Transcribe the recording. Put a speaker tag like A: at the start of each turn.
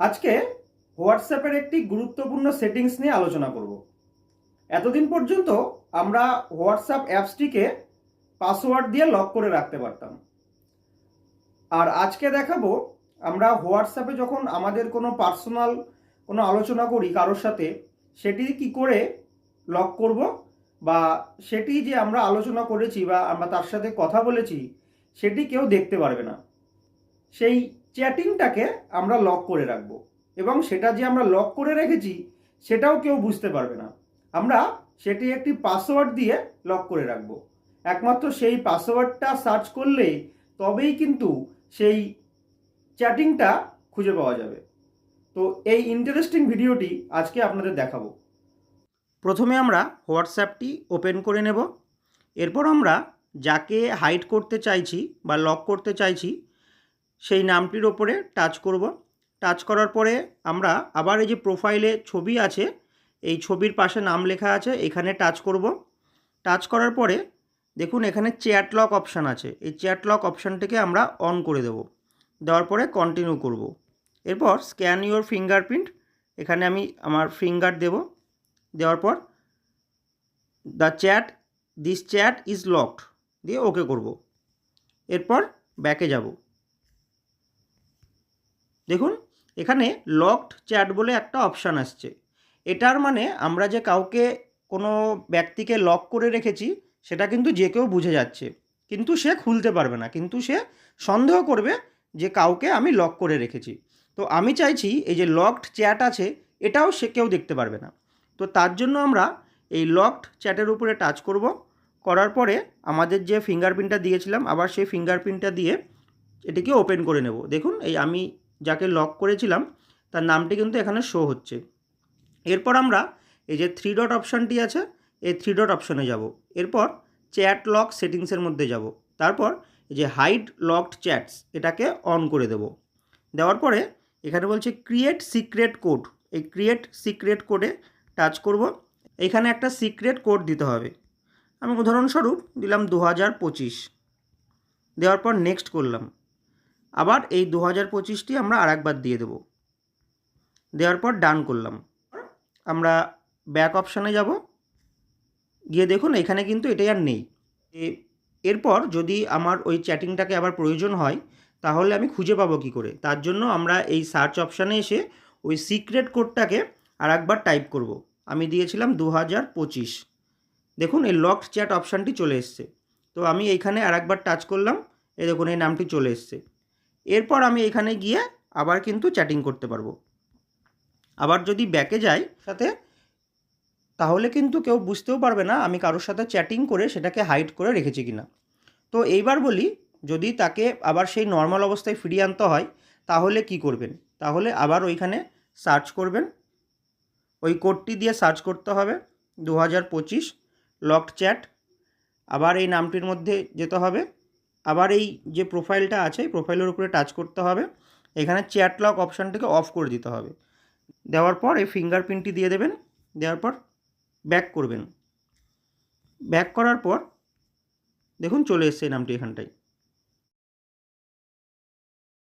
A: আজকে হোয়াটসঅ্যাপের একটি গুরুত্বপূর্ণ সেটিংস নিয়ে আলোচনা করব। এতদিন পর্যন্ত আমরা হোয়াটসঅ্যাপ অ্যাপসটিকে পাসওয়ার্ড দিয়ে লক করে রাখতে পারতাম। আর আজকে দেখাবো, আমরা হোয়াটসঅ্যাপে যখন আমাদের কোনো পার্সোনাল কোনো আলোচনা করি কারোর সাথে, সেটি কি করে লক করব বা সেটি যে আমরা আলোচনা করেছি বা আমরা তার সাথে কথা বলেছি, সেটি কেউ দেখতে পারবে না। সেই চ্যাটিংটাকে আমরা লক করে রাখব। এবং সেটা যে আমরা লক করে রেখেছি, সেটাও কেউ বুঝতে পারবে না। আমরা সেটি একটি পাসওয়ার্ড দিয়ে লক করে রাখব। একমাত্র সেই পাসওয়ার্ডটা সার্চ করলে তবেই কিন্তু সেই চ্যাটিংটা খুঁজে পাওয়া যাবে। তো এই ইন্টারেস্টিং ভিডিওটি আজকে আপনাদের দেখাবো। প্রথমে আমরা হোয়াটসঅ্যাপটি ওপেন করে নেব। এরপর আমরা যাকে হাইড করতে চাইছি বা লক করতে চাইছি সেই নামটির ওপরে টাচ করব। টাচ করার পরে আমরা আবার এই যে প্রোফাইলে ছবি আছে, এই ছবির পাশে নাম লেখা আছে, এখানে টাচ করব। টাচ করার পরে দেখুন এখানে চ্যাট লক অপশান আছে। এই চ্যাট লক অপশানটিকে আমরা অন করে দেব। দেওয়ার পরে কন্টিনিউ করব। এরপর স্ক্যান ইউর ফিঙ্গারপ্রিন্ট এখানে আমি আমার ফিঙ্গার দেব। দেওয়ার পর the chat this chat is locked দিয়ে ওকে করব। এরপর ব্যাকে যাব। দেখুন, এখানে লকড চ্যাট বলে একটা অপশান আসছে। এটার মানে আমরা যে কাউকে কোনো ব্যক্তিকে লক করে রেখেছি, সেটা কিন্তু যে কেউ বুঝে যাচ্ছে। কিন্তু সে খুলতে পারবে না, কিন্তু সে সন্দেহ করবে যে কাউকে আমি লক করে রেখেছি। তো আমি চাইছি এই যে লকড চ্যাট আছে, এটাও সে কেউ দেখতে পারবে না। তো তার জন্য আমরা এই লকড চ্যাটের উপরে টাচ করব। করার পরে আমাদের যে ফিঙ্গারপ্রিন্টটা দিয়েছিলাম, আবার সেই ফিঙ্গারপ্রিন্টটা দিয়ে এটিকে ওপেন করে নেব। দেখুন, এই আমি যাকে লক করেছিলাম, তার নামটি কিন্তু এখানে শো হচ্ছে। এরপর আমরা এই যে থ্রি ডট অপশানটি আছে, এই থ্রি ডট অপশানে যাব। এরপর চ্যাট লক সেটিংসের মধ্যে যাব। তারপর এই যে হাইড লকড চ্যাটস এটাকে অন করে দেব। দেওয়ার পরে এখানে বলছে ক্রিয়েট সিক্রেট কোড এই ক্রিয়েট সিক্রেট কোডে টাচ করব। এখানে একটা সিক্রেট কোড দিতে হবে। আমি উদাহরণস্বরূপ দিলাম দু হাজার পঁচিশ। দেওয়ার পর নেক্সট করলাম। আবার এই দু হাজার পঁচিশটি আমরা আর একবার দিয়ে দেবো। দেওয়ার পর ডান করলাম। আমরা ব্যাক অপশানে যাব। গিয়ে দেখুন এখানে কিন্তু এটাই আর নেই। এ- এরপর যদি আমার ওই চ্যাটিংটাকে আবার প্রয়োজন হয়, তাহলে আমি খুঁজে পাবো কি করে? তার জন্য আমরা এই সার্চ অপশানে এসে ওই সিক্রেট কোডটাকে আর একবার টাইপ করব। আমি দিয়েছিলাম দু হাজার পঁচিশ। দেখুন এই লকড চ্যাট অপশানটি চলে এসছে। তো আমি এইখানে আর একবার টাচ করলাম। এই দেখুন এই নামটি চলে এসছে। এরপর আমি এখানে গিয়ে আবার কিন্তু চ্যাটিং করতে পারব। আবার যদি ব্যাকে যাই সাথে, তাহলে কিন্তু কেউ বুঝতেও পারবে না আমি কারোর সাথে চ্যাটিং করে সেটাকে হাইড করে রেখেছি কিনা। তো এইবার বলি, যদি তাকে আবার সেই নর্মাল অবস্থায় ফিরিয়ে আনতে হয়, তাহলে কি করবেন? তাহলে আবার ওইখানে সার্চ করবেন। ওই কোডটি দিয়ে সার্চ করতে হবে। দু হাজার পঁচিশ লকড চ্যাট আবার এই নামটির মধ্যে যেতে হবে। আবার এই যে প্রোফাইলটা আছে, এই প্রোফাইলের উপরে টাচ করতে হবে। এখানে চ্যাট লক অপশানটিকে অফ করে দিতে হবে। দেওয়ার পর এই ফিঙ্গার ফিঙ্গারপ্রিন্টটি দিয়ে দেবেন। দেওয়ার পর ব্যাক করবেন। ব্যাক করার পর দেখুন চলে এসছে নামটি এখানটায়।